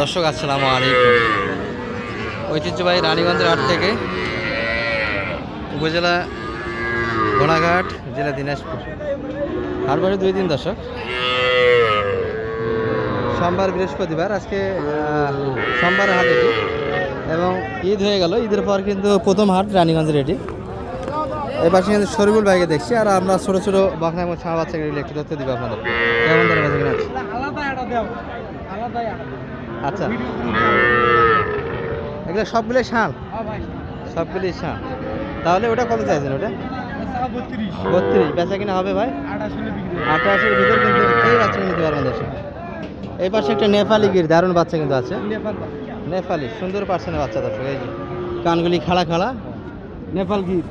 দর্শক, আসসালামু আলাইকুম। ঐতিহ্যবাহী রানীগঞ্জের হাট থেকে উপজেলা ঘোড়াঘাট, জেলা দিনাজপুর। হাট বসে দুই দিন দর্শক। সোমবার বৃহস্পতিবার, আজকে সোমবার হাট এটি। এবং ঈদ হয়ে গেল। ঈদের পর কিন্তু প্রথম হাট রানীগঞ্জের এটি। পাশে কিন্তু শরীফুল ভাইকে দেখছি। আর আমরা ছোটো ছোটো বাংলা এবং ছাড়া বাচ্চাকে একটু তথ্য দিব আপনাদের। কেমন? আচ্ছা। এগুলো সবগুলোই শাল? সবগুলোই শাল। তাহলে ওটা কত চাইছেন ওটা? বত্রিশ। বেচা কিনা হবে ভাই? আঠাশের ভিতর কিন্তু এই বাচ্চা নিতে পারবেন দর্শক। এই পাশে একটা নেপালি গির দারুণ বাচ্চা কিন্তু আছে। নেপালি সুন্দর পার্সেন্টের বাচ্চা দর্শক এই যে। কানগুলি খাড়া খাড়া নেপাল গির।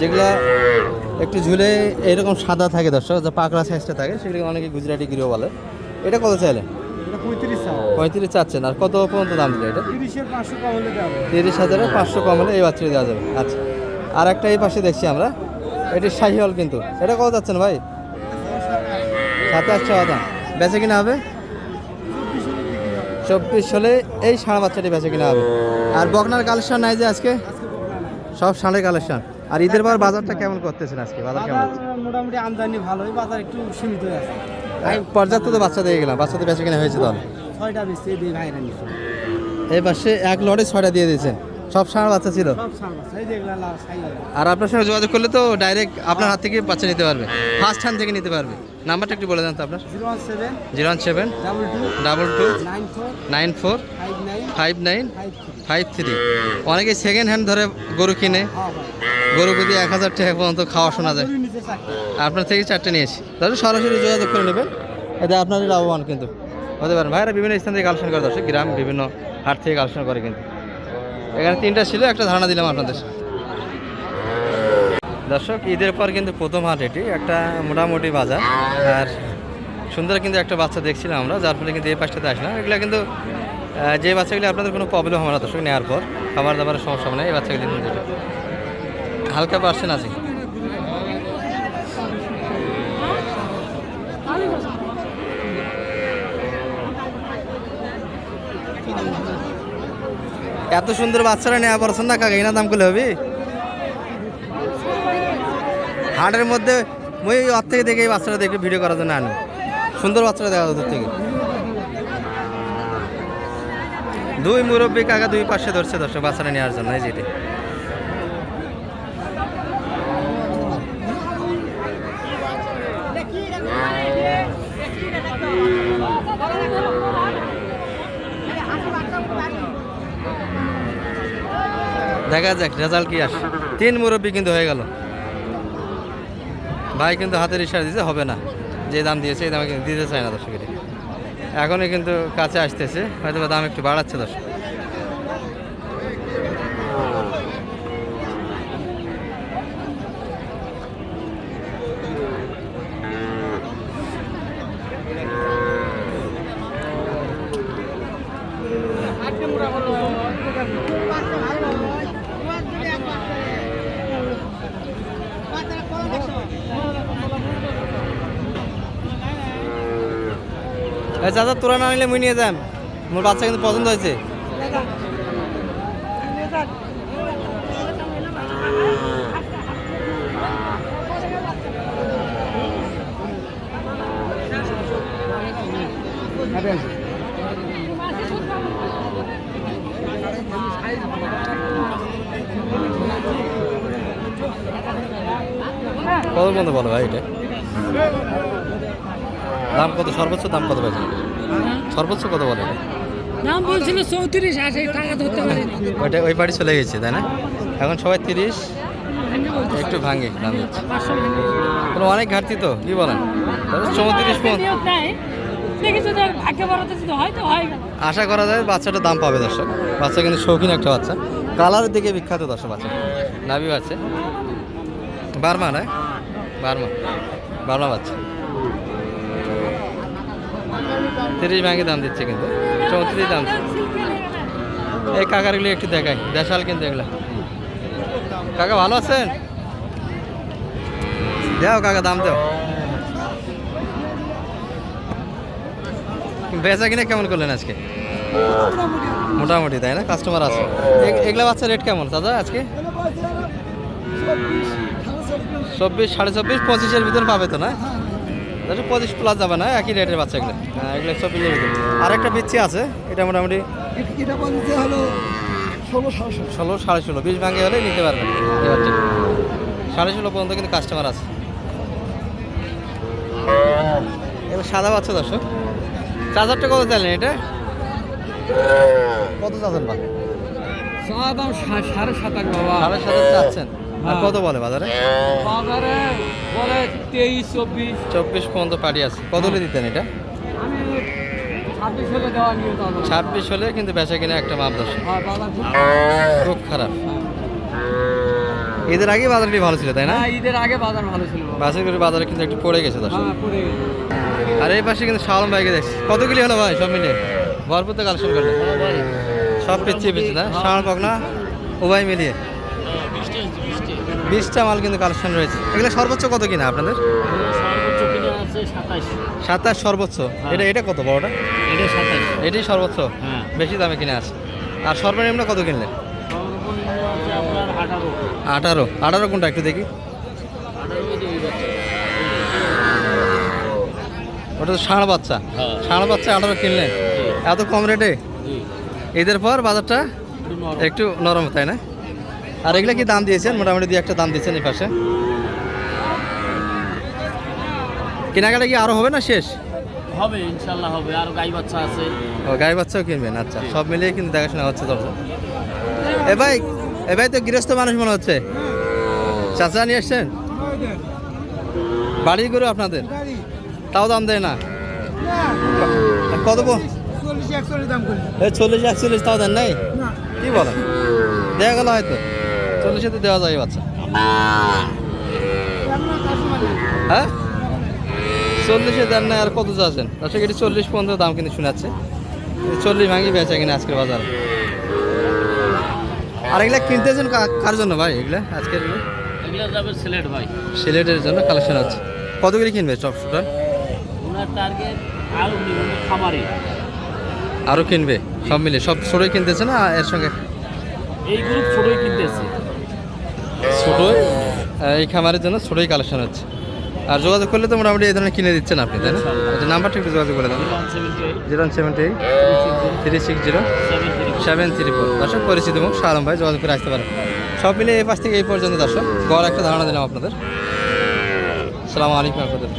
যেগুলো একটু ঝুলে এরকম সাদা থাকে দর্শক যে পাকড়া সাইজটা থাকে সেগুলো অনেকে গুজরাটি গিরিও বলে। এটা কত চাইলে এটা পঁয়ত্রিশ চাচ্ছেন। আর কত পর্যন্ত দাম দিলে এটা? তিরিশ হাজারে পাঁচশো কম হলে এই বাচ্চাটি দেওয়া যাবে। আচ্ছা। আর একটা এই পাশে দেখছি আমরা। এটি শাহিওয়াল কিন্তু। এটা কত যাচ্ছেন ভাই? সাথে আটশো দাম। বেচে কিনা হবে? চব্বিশ হলে এই ষাঁড় বাচ্চাটি বেচে কিনা হবে। আর বকনার কালেকশন নাই যে আজকে? সব ষাঁড়ের কালেকশন। আর ঈদের পর বাজারটা কেমন করতেছেন আজকে? বাজার কেমন মোটামুটি আমদানি ভালোই। বাজার একটু সীমিত আছে। পর্যাপ্ত তো বাচ্চা দিয়ে গেলাম। বাচ্চাদের বেচে কিনা হয়েছে তাহলে। ছয়টা বেশি দিয়ে ভাইরা নিচ্ছে এই পাশে এক লটে ছয়টা দিয়ে দিয়েছেন সব ষাঁড় বাচ্চা ছিল। সার আর আপনার সঙ্গে যোগাযোগ করলে তো ডাইরেক্ট আপনার হাত থেকে বাচ্চা নিতে পারবে। ফার্স্ট হ্যান্ড থেকে নিতে পারবে। নাম্বারটা একটু বলে দেন তো আপনার। Zero one seven double two nine four five nine five three. অনেকে সেকেন্ড হ্যান্ড ধরে গরু কিনে। হ্যাঁ গরু প্রতি এক হাজার টাকা পর্যন্ত খাওয়া শোনা যায়। আপনার থেকে চারটে নিয়েছি তাহলে সরাসরি যোগাযোগ করে নেবেন। এতে আপনারই লাভবান কিন্তু। হতে পারেন ভাইরা বিভিন্ন স্থান থেকে কালেকশন করে, দর্শক, গ্রাম, বিভিন্ন হাট থেকে কালেকশন করে কিন্তু। এখানে তিনটা ছিল, একটা ধারণা দিলাম আপনাদের। দর্শক, ঈদের পর কিন্তু প্রথম হাট এটি, একটা মোটামুটি বাজার। আর সুন্দর কিন্তু একটা বাচ্চা দেখছিলাম আমরা, যার ফলে কিন্তু এই পাশটাতে আসলাম। এগুলো কিন্তু যে বাচ্চাগুলি আপনাদের কোনো প্রবলেম হবে না, দর্শক, নেওয়ার পর। খাবার দাবারের সমস্যা হবে না, এই বাচ্চাগুলি কিন্তু হালকা পার্সেন্ট আছে। এত সুন্দর বাচ্চারা নেওয়া পড়ছেন না কাকা এনা দাম করলে হবে? হাটের মধ্যে, মই অর থেকে দেখে এই বাচ্চারা দেখে ভিডিও করার জন্য আনি। সুন্দর বাচ্চারা দেখা যাচ্ছে থেকে দুই মুরব্বী কাকা দুই পাশে ধরছে দর্শক, বাচ্চারা নেওয়ার জন্য, এই যেটি দেখা যাক, রেজাল্ট কি আসে। তিন মুরব্বী কিন্তু হয়ে গেল। ভাই কিন্তু হাতের ইশারা দিতে হবে না। যে দাম দিয়েছে, এই দামে কিন্তু দিতে চায় না দর্শক এখনই কিন্তু কাছে আসতেছে হয়তো দাম একটু বাড়াচ্ছে দর্শক। চাচা তোরা না নিলে মুই নিয়ে যান মোর বাচ্চা কিন্তু পছন্দ হয়েছে। কত বন্ধু বলো ভাই এটা। দাম কত? সর্বোচ্চ দাম কত পাইছে সর্বোচ্চ কত বলে? দাম বলছিল চৌত্রিশ আশি টাকা ধরতে পারিনি ওইটা ওই বাড়ি চলে গেছে তাই না? এখন সবাই তিরিশ। একটু ভাঙে দাম দিচ্ছে অনেক ঘাটতি তো কি বলেন? চৌত্রিশ নেয়। আশা করা যায় বাচ্চাটার দাম পাবে দর্শক। বাচ্চা কিন্তু শৌখিন একটা বাচ্চা। কালারের দিকে বিখ্যাত দর্শক বাচ্চা। নাবি বাচ্চা বার্মা না? বার্মা। বার্মা বাচ্চা। তিরিশ ভাঙে দাম দিচ্ছে কিন্তু, চৌত্রিশ দাম। এই কাকারগুলি একটু দেখাই, দেশাল কিন্তু এগুলা। কাকা ভালো আছেন? দাও কাকা, দাম দাও। বেচা কিনে কেমন করলেন আজকে? মোটামুটি, তাই না? কাস্টমার আছে। এগুলা বাচ্চা রেট কেমন দাদা আজকে? চব্বিশ, সাড়ে চব্বিশ, পঁচিশের ভিতর পাবে তো না? পঁচিশ প্লাস যাবে না একই রেটের বাচ্চা এগুলো হ্যাঁ এগুলো ভিতর আর একটা বিচ্ছি আছে এটা মোটামুটি এটা বলতে হলো ষোলো সাড়ে ষোলো। ষোলো সাড়ে ষোলো বিশ ভাঙে হলে নিতে পারবেন। সাড়ে ষোলো পর্যন্ত কিন্তু কাস্টমার আছে। এবার সাদা বাচ্চা দর্শক চার্জারটা কত চাইলেন এটা? কত চাচ্ছেন বা সাড়ে সাত আট বাবা। সাড়ে সাত চাচ্ছেন। আর হ্যাঁ। কত বলে বাজারে? বাজারে বলে তেইশ চব্বিশ। চব্বিশ পর্যন্ত পাড়ি আছে। কত হলে দিতেন এটা? আমি ছাব্বিশ হলে কিন্তু বেচা কিনে একটা মাপ দর্শক হ্যাঁ খুব খারাপ। ঈদের আগে বাজারটি ভালো ছিল তাই না? হ্যাঁ ঈদের আগে বাজার ভালো ছিল। বাসের করে বাজারে কিন্তু একটু পড়ে গেছে হ্যাঁ গেছে। আর এই পাশে কিন্তু শালম বাইকে দেখছি। কত কিলো হলো ভাই সব মিলে ভরপুর তো কালেকশন করলে সব পিছিয়ে পিছিয়ে না? শাল পকনা উভয় মিলিয়ে। বিশটা মাল কিন্তু কালেকশন রয়েছে। এগুলো সর্বোচ্চ কত কিনা আপনাদের? সাতাশ সর্বোচ্চ। এটা এটা কত বড়টা? এটা সাতাইশ। এটাই সর্বোচ্চ? হ্যাঁ। বেশি দামে কিনে আছে। আর সর্বনিম্ন কত কিনলেন? আঠারো। আঠারো। কোনটা একটু দেখি। ওটা তো ষাঁড় বাচ্চা। হ্যাঁ। ষাঁড় বাচ্চা আঠারো কিনলেন। এত কম রেটে? জি। ঈদের পর বাজারটা একটু নরম তাই না? আর এগুলো কি দাম দিয়েছেন? মোটামুটি দিয়ে একটা দাম দিয়েছেন এই পাশে। কেনাকাটা কি আরও হবে না শেষ? হবে ইনশাল্লাহ হবে। আর গাই বাচ্চা আছে। ও গাই বাচ্চাও কিনবেন আচ্ছা। সব মিলিয়ে কিন্তু দেখাশোনা হচ্ছে দর্শক। এ ভাই এ ভাই তো গৃহস্থ মানুষ মনে হচ্ছে। চাচা নিয়ে এসছেন বাড়ি গরু আপনাদের? তাও দাম দেয় না? কত চল্লিশ একচল্লিশ তাও দেন নাই? কি বলেন? দেওয়া গেল হয়তো। চল্লিশে তো দেওয়া যায় বাচ্চা। হ্যাঁ? চল্লিশে দেন না আর কত চাচ্ছেন দর্শক এটি চল্লিশ পর্যন্ত দাম কিন্তু শোনাচ্ছে। চল্লিশ ভাঙি বেচা কিনা আজকের বাজারে। আর এগুলা কিনতেছেন কার জন্য ভাই এগুলা? আজকের এগুলো? যাবে সিলেট ভাই। সিলেটের জন্য কালেকশন আছে। কত করে কিনবে চপ সুটার ওনার টার্গেট আরও নিবন্ধ খামারি। আরও কিনবে সব মিলে সব ছোটোই কিনতেছে না এর সঙ্গে? এই গ্রুপ ছোটই কিনতেছে। ছোটোই এই খামারের জন্য ছোটোই কালেকশন হচ্ছে। আর যোগাযোগ করলে তো মোটামুটি এই ধরনের কিনে দিচ্ছেন আপনি তাই না? এটা নাম্বারটা একটু যোগাযোগ করে দেন। One seventy eight. Zero three six zero seven three four. দর্শক পরিচিত মুখ সালম ভাই যোগাযোগ করে আসতে পারেন। সব মিলে এই পাশ থেকে এই পর্যন্ত দর্শক গড় একটা ধারণা দিলাম আপনাদের। সালাম আলাইকুম আপনাদের